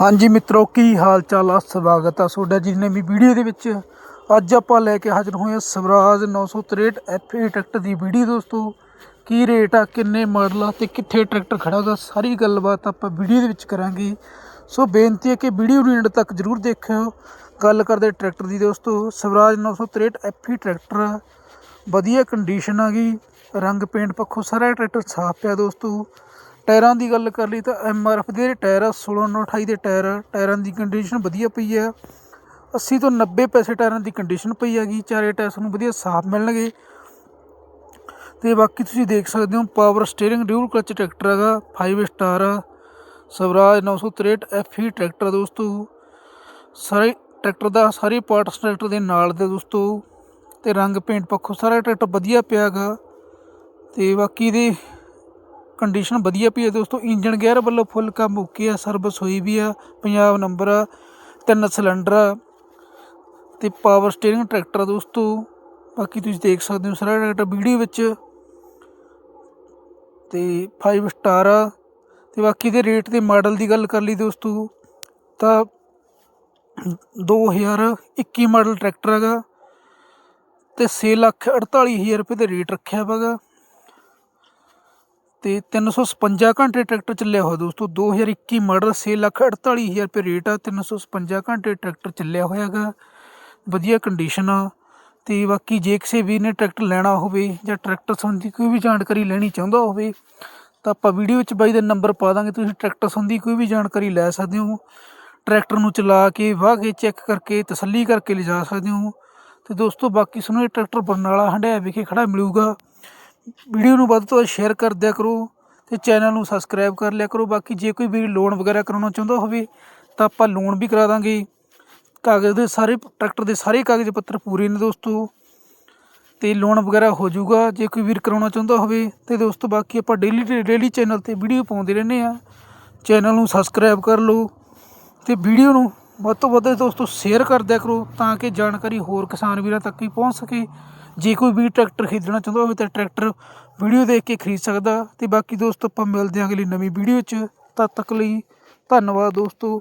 ਹਾਂਜੀ ਮਿੱਤਰੋ, ਕੀ ਹਾਲ ਚਾਲ ਆ ਸਵਾਗਤ ਆ ਤੁਹਾਡਾ ਜੀ ਨਵੀਂ ਵੀਡੀਓ ਦੇ ਵਿੱਚ। ਅੱਜ ਆਪਾਂ ਲੈ ਕੇ ਹਾਜ਼ਰ ਹੋਏ ਹਾਂ ਸਵਰਾਜ 963 FE ਟਰੈਕਟਰ ਦੀ ਵੀਡੀਓ ਦੋਸਤੋ। ਕੀ ਰੇਟ ਆ, ਕਿੰਨੇ ਮਾਡਲ ਆ ਤੇ ਕਿੱਥੇ ਟਰੈਕਟਰ ਖੜਾ ਉਹਦਾ ਸਾਰੀ ਗੱਲਬਾਤ ਆਪਾਂ ਵੀਡੀਓ ਦੇ ਵਿੱਚ ਕਰਾਂਗੇ। ਸੋ ਬੇਨਤੀ ਹੈ ਕਿ ਵੀਡੀਓ ਨੂੰ ਐਂਡ ਤੱਕ ਜਰੂਰ ਦੇਖਿਓ। ਗੱਲ ਕਰਦੇ ਟਰੈਕਟਰ ਦੀ ਦੋਸਤੋ, ਸਵਰਾਜ 963 FE ਟਰੈਕਟਰ। ਵਧੀਆ ਕੰਡੀਸ਼ਨ ਆ ਗਈ ਰੰਗ ਪੇਂਟ ਪੱਖੋਂ ਸਾਰਾ ਟਰੈਕਟਰ ਸਾਫ਼ ਪਿਆ ਦੋਸਤੋ। ਟਾਇਰਾਂ ਦੀ ਗੱਲ ਕਰ ਲਈ ਤਾਂ ਐਮ ਆਰ ਐਫ ਦੇ ਟਾਇਰ ਆ 1628 ਦੇ ਟਾਇਰ ਆ, ਟਾਇਰਾਂ ਦੀ ਕੰਡੀਸ਼ਨ ਵਧੀਆ ਪਈ ਆ। 80 ਤੋਂ 90 ਪੈਸੇ ਟਾਇਰਾਂ ਦੀ ਕੰਡੀਸ਼ਨ ਪਈ ਹੈਗੀ, ਚਾਰੇ ਟਾਇਰ ਤੁਹਾਨੂੰ ਵਧੀਆ ਸਾਫ਼ ਮਿਲਣਗੇ। ਤੇ ਬਾਕੀ ਤੁਸੀਂ ਦੇਖ ਸਕਦੇ ਹੋ power steering dual clutch tractor ਹੈਗਾ 5 ਸਟਾਰ ਆ, ਸਵਰਾਜ 963 FE ਟਰੈਕਟਰ ਦੋਸਤੋ। ਸਾਰੇ ਟਰੈਕਟਰ ਦਾ, ਸਾਰੇ ਪਾਰਟਸ ਟਰੈਕਟਰ ਦੇ ਨਾਲ ਦੇ ਦੋਸਤੋ। ਤੇ ਰੰਗ ਪੇਂਟ ਪੱਖੋਂ ਸਾਰਾ ਟਰੈਕਟਰ ਵਧੀਆ ਪਿਆ ਹੈਗਾ। ਤੇ ਬਾਕੀ ਦੇ ਕੰਡੀਸ਼ਨ ਵਧੀਆ ਪਈ ਹੈ ਦੋਸਤੋ ਇੰਜਨ ਗੇਅਰ ਵੱਲੋਂ ਫੁੱਲ ਕੰਮ ਓਕੇ ਆ ਸਰਵਿਸ ਹੋਈ ਵੀ ਆ, ਪੰਜਾਬ ਨੰਬਰ ਆ, ਤਿੰਨ ਸਿਲੰਡਰ ਆ ਤੇ ਪਾਵਰ ਸਟੀਅਰਿੰਗ ਟਰੈਕਟਰ ਆ ਦੋਸਤੋ। ਬਾਕੀ ਤੁਸੀਂ ਦੇਖ ਸਕਦੇ ਹੋ ਸਾਰਾ ਟਰੈਕਟਰ ਵੀਡੀਓ ਵਿੱਚ। ਤੇ 5 ਸਟਾਰ ਆ। ਤੇ ਬਾਕੀ ਦੇ ਰੇਟ ਤੇ ਮਾਡਲ ਦੀ ਗੱਲ ਕਰ ਲਈ ਦੋਸਤੋ, ਤਾਂ 2021 ਮਾਡਲ ਟਰੈਕਟਰ ਹੈਗਾ ਤੇ 6 ਲੱਖ 48000 ਰੁਪਏ ਦੇ ਰੇਟ ਰੱਖਿਆ ਹੈਗਾ। ਤੇ 356 ਘੰਟੇ ਟਰੈਕਟਰ ਚੱਲਿਆ ਹੋਇਆ ਦੋਸਤੋ 2021 ਮਾਡਲ 6 ਲੱਖ 48000 ਰੁਪਏ ਰੇਟ ਆ 356 ਘੰਟੇ ਟਰੈਕਟਰ ਚੱਲਿਆ ਹੋਇਆ ਹੈਗਾ। ਵਧੀਆ ਕੰਡੀਸ਼ਨ ਆ ਤੇ ਬਾਕੀ ਜੇ ਕਿਸੇ ਵੀਰ ਨੇ ਟਰੈਕਟਰ ਲੈਣਾ ਹੋਵੇ ਜਾਂ ਟਰੈਕਟਰ ਸੰਬੰਧੀ ਕੋਈ ਵੀ ਜਾਣਕਾਰੀ ਲੈਣੀ ਚਾਹੁੰਦਾ ਹੋਵੇ, ਤਾਂ ਆਪਾਂ ਵੀਡੀਓ ਵਿੱਚ ਬਾਈ ਦਾ ਨੰਬਰ ਪਾ ਦਾਂਗੇ, ਤੁਸੀਂ ਟਰੈਕਟਰ ਸੰਬੰਧੀ ਕੋਈ ਵੀ ਜਾਣਕਾਰੀ ਲੈ ਸਕਦੇ ਹੋ। ਟਰੈਕਟਰ ਨੂੰ ਚਲਾ ਕੇ ਵਾਹ ਕੇ ਚੈੱਕ ਕਰਕੇ, ਤਸੱਲੀ ਕਰਕੇ ਲਿਜਾ ਸਕਦੇ ਹੋ। ਤੇ ਦੋਸਤੋ ਬਾਕੀ ਸਾਨੂੰ ਇਹ ਟਰੈਕਟਰ ਬਰਨਾਲਾ ਹੰਡਿਆ ਵਿਖੇ ਖੜਾ ਮਿਲੂਗਾ। ਵੀਡੀਓ ਨੂੰ ਵੱਧ ਤੋਂ ਵੱਧ ਸ਼ੇਅਰ ਕਰ ਦਿਆ ਕਰੋ ਅਤੇ ਚੈਨਲ ਨੂੰ ਸਬਸਕ੍ਰਾਈਬ ਕਰ ਲਿਆ ਕਰੋ। ਬਾਕੀ ਜੇ ਕੋਈ ਵੀਰ ਲੋਨ ਵਗੈਰਾ ਕਰਾਉਣਾ ਚਾਹੁੰਦਾ ਹੋਵੇ ਤਾਂ ਆਪਾਂ ਲੋਨ ਵੀ ਕਰਾ ਦਾਂਗੇ। ਕਾਗਜ਼ ਦੇ ਸਾਰੇ ਟਰੈਕਟਰ ਦੇ ਸਾਰੇ ਕਾਗਜ਼ ਪੱਤਰ ਪੂਰੇ ਨੇ ਦੋਸਤੋ। ਤੇ ਲੋਨ ਵਗੈਰਾ ਹੋ ਜਾਊਗਾ, ਜੇ ਕੋਈ ਵੀਰ ਕਰਾਉਣਾ ਚਾਹੁੰਦਾ ਹੋਵੇ ਤੇ ਦੋਸਤੋ, ਬਾਕੀ ਆਪਾਂ ਡੇਲੀ ਡੇਲੀ ਚੈਨਲ ਤੇ ਵੀਡੀਓ ਪਾਉਂਦੇ ਰਹਿੰਦੇ ਆ ਚੈਨਲ ਨੂੰ ਸਬਸਕ੍ਰਾਈਬ ਕਰ ਲਓ ਤੇ ਵੀਡੀਓ ਨੂੰ ਵੱਧ ਤੋਂ ਵੱਧ ਦੋਸਤੋ ਸ਼ੇਅਰ ਕਰ ਦਿਆ ਕਰੋ ਤਾਂ ਕਿ ਜਾਣਕਾਰੀ ਹੋਰ ਕਿਸਾਨ ਵੀਰਾਂ ਤੱਕ ਵੀ ਪਹੁੰਚ ਸਕੇ। ਜੇ ਕੋਈ ਵੀ ਟਰੈਕਟਰ ਖਰੀਦਣਾ ਚਾਹੁੰਦਾ ਹੋਵੇ ਤਾਂ ਟਰੈਕਟਰ ਵੀਡੀਓ ਦੇਖ ਕੇ ਖਰੀਦ ਸਕਦਾ ਅਤੇ ਬਾਕੀ ਦੋਸਤੋ ਆਪਾਂ ਮਿਲਦੇ ਹਾਂ ਅਗਲੀ ਨਵੀਂ ਵੀਡੀਓ 'ਚ। ਤਦ ਤੱਕ ਲਈ ਧੰਨਵਾਦ ਦੋਸਤੋ।